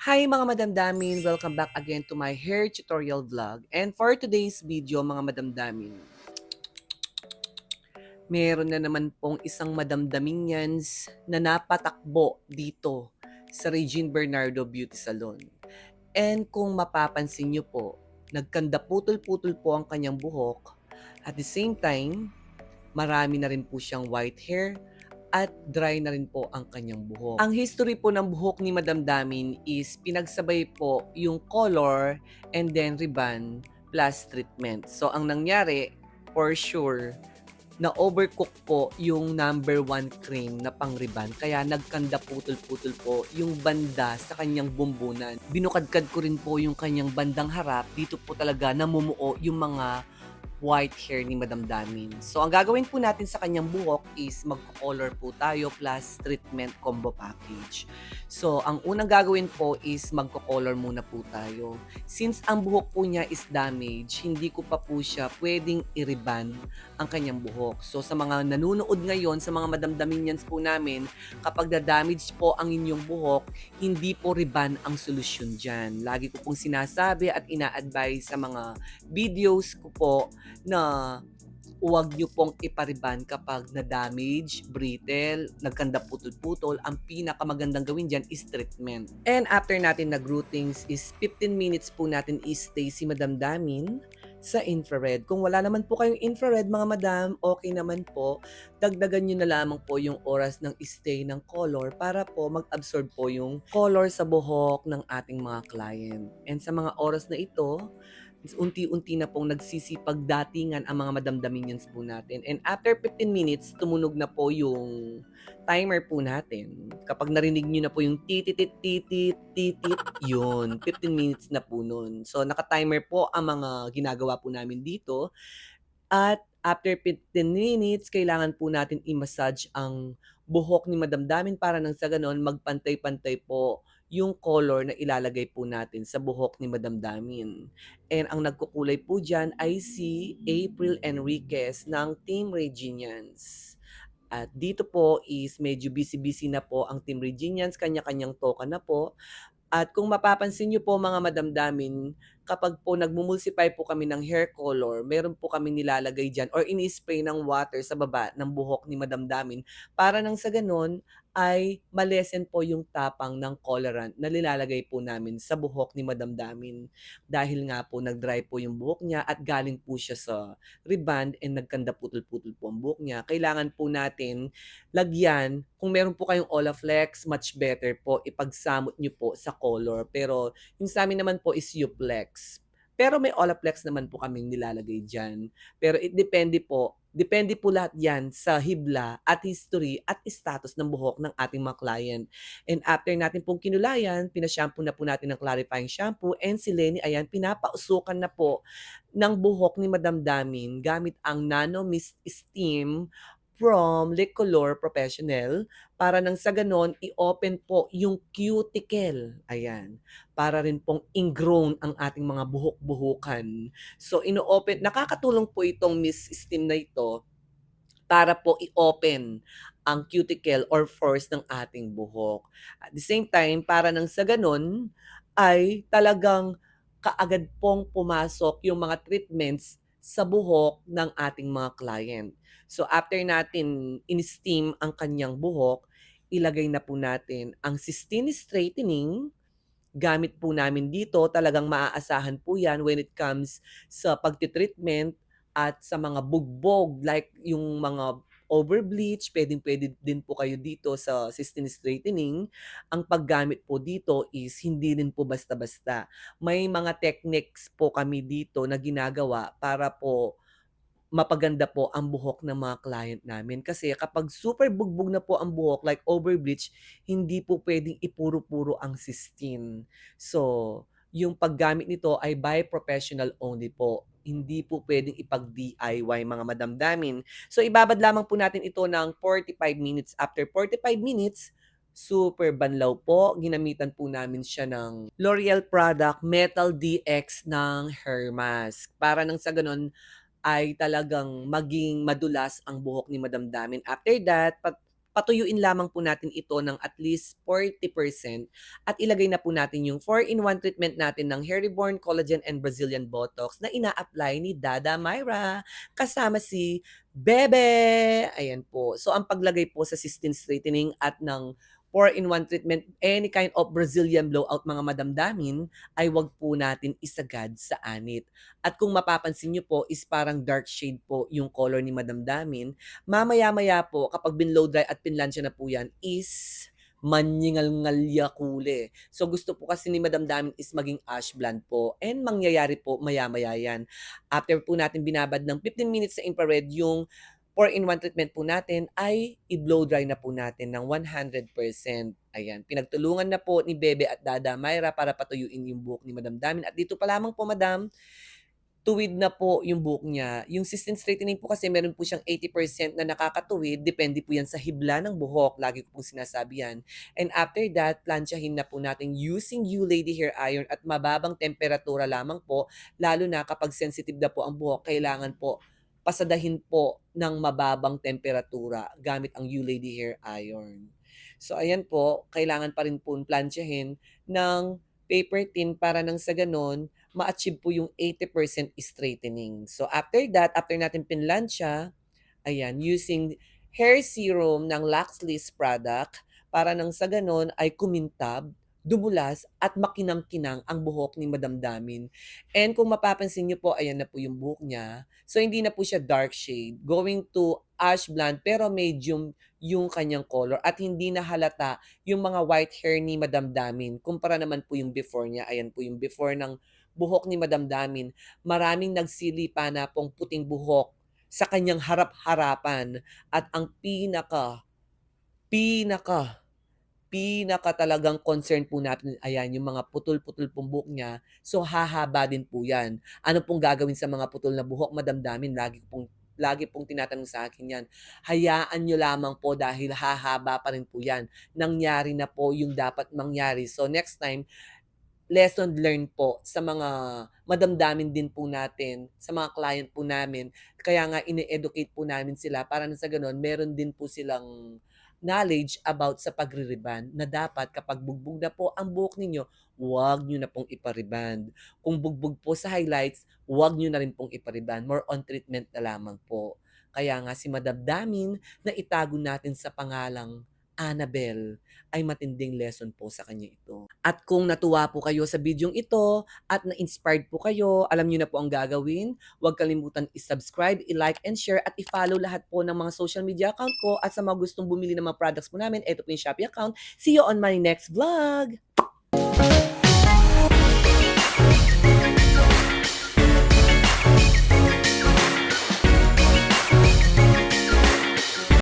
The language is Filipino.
Hi mga madamdamin! Welcome back again to my hair tutorial vlog. And for today's video mga madamdamin, meron na naman pong isang madamdaming yans na napatakbo dito sa Regine Bernardo Beauty Salon. And kung mapapansin nyo po, nagkanda putol-putol po ang kanyang buhok. At the same time, marami na rin po siyang white hair at dry na rin po ang kanyang buhok. Ang history po ng buhok ni Madam Damin is pinagsabay po yung color and then ribbon plus treatment. So ang nangyari, for sure, na overcook po yung number one cream na pang ribbon. Kaya nagkanda putol-putol po yung banda sa kanyang bumbunan. Binukadkad ko rin po yung kanyang bandang harap. Dito po talaga namumuo yung mga white hair ni Madam Damin. So, ang gagawin po natin sa kanyang buhok is magko-color po tayo plus treatment combo package. So, ang unang gagawin po is magko-color muna po tayo. Since ang buhok po niya is damaged, hindi ko pa po siya pwedeng i-reban ang kanyang buhok. So, sa mga nanonood ngayon, sa mga Madam Daminians po namin, kapag na-damage po ang inyong buhok, hindi po reban ang solusyon dyan. Lagi ko pong sinasabi at ina-advise sa mga videos ko po na huwag nyo pong ipariban kapag na-damage, brittle, nagkanda putol-putol. Ang pinakamagandang gawin dyan is treatment. And after natin nag-routings is 15 minutes po natin i-stay si Madam Damin sa infrared. Kung wala naman po kayong infrared mga madam, okay naman po. Dagdagan nyo na lamang po yung oras ng stay ng color para po mag-absorb po yung color sa buhok ng ating mga client. And sa mga oras na ito, unti-unti na pong nagsisipag datingan ang mga madamdaminians po natin. And after 15 minutes, tumunog na po yung timer po natin. Kapag narinig nyo na po yung tititit, titit, titit, yun, 15 minutes na po nun. So, naka-timer po ang mga ginagawa po namin dito. At after 15 minutes, kailangan po natin i-massage ang buhok ni Madam Damin para nang sa ganon magpantay-pantay po yung color na ilalagay po natin sa buhok ni Madam Damin. And ang nagkukulay po dyan ay si April Enriquez ng Team Reginians. At dito po is medyo busy-busy na po ang Team Reginians, kanya-kanyang toka na po. At kung mapapansin niyo po mga madamdamin, kapag po nagmumulsify po kami ng hair color, meron po kami nilalagay dyan or ini-spray ng water sa baba ng buhok ni madamdamin para nang sa ganon ay malesen po yung tapang ng colorant na nilalagay po namin sa buhok ni Madam Damin. Dahil nga po nag-dry po yung buhok niya at galing po siya sa reband and nagkanda putol-putol po ang buhok niya. Kailangan po natin lagyan, kung meron po kayong Olaflex, much better po ipagsamot nyo po sa color. Pero yung sa amin naman po is Uplex. Pero may Olaplex naman po kaming nilalagay dyan. Pero it depende po. Depende po lahat yan sa hibla at history at status ng buhok ng ating mga client. And after natin pong kinulayan, pinashampoo na po natin ng clarifying shampoo and si Lenny, ayan, pinapausukan na po ng buhok ni Madam Damin gamit ang Nano Mist Steam from Licolor Professional para nang sa ganon i-open po yung cuticle. Ayan. Para rin pong ingrown ang ating mga buhok-buhukan. So ino-open, nakakatulong po itong Miss Steam na ito para po i-open ang cuticle or pores ng ating buhok. At the same time, para nang sa ganon ay talagang kaagad pong pumasok yung mga treatments sa buhok ng ating mga client. So after natin in-steam ang kanyang buhok, ilagay na po natin ang cysteine straightening. Gamit po namin dito, talagang maaasahan po yan when it comes sa pagtitreatment at sa mga bugbog like yung mga over-bleach, pwedeng-pwede din po kayo dito sa cysteine straightening. Ang paggamit po dito is hindi rin po basta-basta. May mga techniques po kami dito na ginagawa para po mapaganda po ang buhok ng mga client namin. Kasi kapag super bugbog na po ang buhok, like over bleach, hindi po pwedeng ipuro-puro ang cysteine. So, yung paggamit nito ay by professional only po. Hindi po pwedeng ipag-DIY mga madamdamin. So, ibabad lamang po natin ito ng 45 minutes. After 45 minutes, super banlaw po. Ginamitan po namin siya ng L'Oreal product Metal DX ng hair mask. Para nang sa ganun, ay talagang maging madulas ang buhok ni Madam Damin. After that, pag patuyuin lamang po natin ito ng at least 40% at ilagay na po natin yung 4-in-1 treatment natin ng Hair Reborn Collagen and Brazilian Botox na ina-apply ni Dada Myra kasama si Bebe. Ayan po. So ang paglagay po sa cysteine straightening at ng 4-in-1 treatment, any kind of Brazilian blowout mga madamdamin, ay wag po natin isagad sa anit. At kung mapapansin nyo po is parang dark shade po yung color ni madamdamin. Mamaya-maya po kapag binlow dry at pinlansya na po yan is manyingal-ngalya kule. So gusto po kasi ni Madam Damin is maging ash blonde po and mangyayari po maya-maya yan. After po natin binabad ng 15 minutes sa infrared yung 4-in-1 treatment po natin ay i-blow dry na po natin ng 100%. Ayan, pinagtulungan na po ni Bebe at Dada Myra para patuyuin yung buhok ni Madam Damin. At dito pa lamang po, Madam, tuwid na po yung buhok niya. Yung cysteine straightening po kasi meron po siyang 80% na nakakatuwid. Depende po yan sa hibla ng buhok. Lagi ko pong sinasabi yan. And after that, plansyahin na po natin using You Lady Hair Iron at mababang temperatura lamang po. Lalo na kapag sensitive na po ang buhok, kailangan po pasadahin po ng mababang temperatura gamit ang You Lady Hair Iron. So ayan po, kailangan pa rin po plansyahin ng paper tin para nang sa ganon, ma-achieve po yung 80% straightening. So after that, after natin pinlansya, ayan, using hair serum ng Laxlis product para nang sa ganon ay kumintab, dumulas at makinang-kinang ang buhok ni Madam Damin. And kung mapapansin niyo po, ayan na po yung buhok niya. So hindi na po siya dark shade, going to ash blonde pero medium yung kanyang color at hindi na halata yung mga white hair ni Madam Damin. Kumpara naman po yung before niya. Ayan po yung before ng buhok ni Madam Damin. Maraming nagsilipa na pong puting buhok sa kanyang harap-harapan at ang pinaka pinaka pinaka talagang concern po natin ayan yung mga putol-putol pong buhok niya. So hahaba din po yan. Ano pong gagawin sa mga putol na buhok? Madamdamin lagi pong lagi pong tinatanong sa akin yan. Hayaan nyo lamang po dahil hahaba pa rin po yan. Nangyari na po yung dapat mangyari. So next time lesson learned po sa mga madamdamin din po natin, sa mga client po namin. Kaya nga ine-educate po namin sila para na sa ganun, meron din po silang knowledge about sa pagre-reband na dapat kapag bugbog na po ang buhok ninyo, huwag nyo na pong ipariband. Kung bugbog po sa highlights, huwag nyo na rin pong ipariband. More on treatment na lamang po. Kaya nga si Madamdamin na itago natin sa pangalang Annabel ay matinding lesson po sa kanya ito. At kung natuwa po kayo sa bidyong ito at na-inspired po kayo, alam niyo na po ang gagawin. Huwag kalimutan i-subscribe, i-like and share at i-follow lahat po ng mga social media account ko at sa mga gustong bumili ng mga products po namin, ito po yung Shopee account. See you on my next vlog!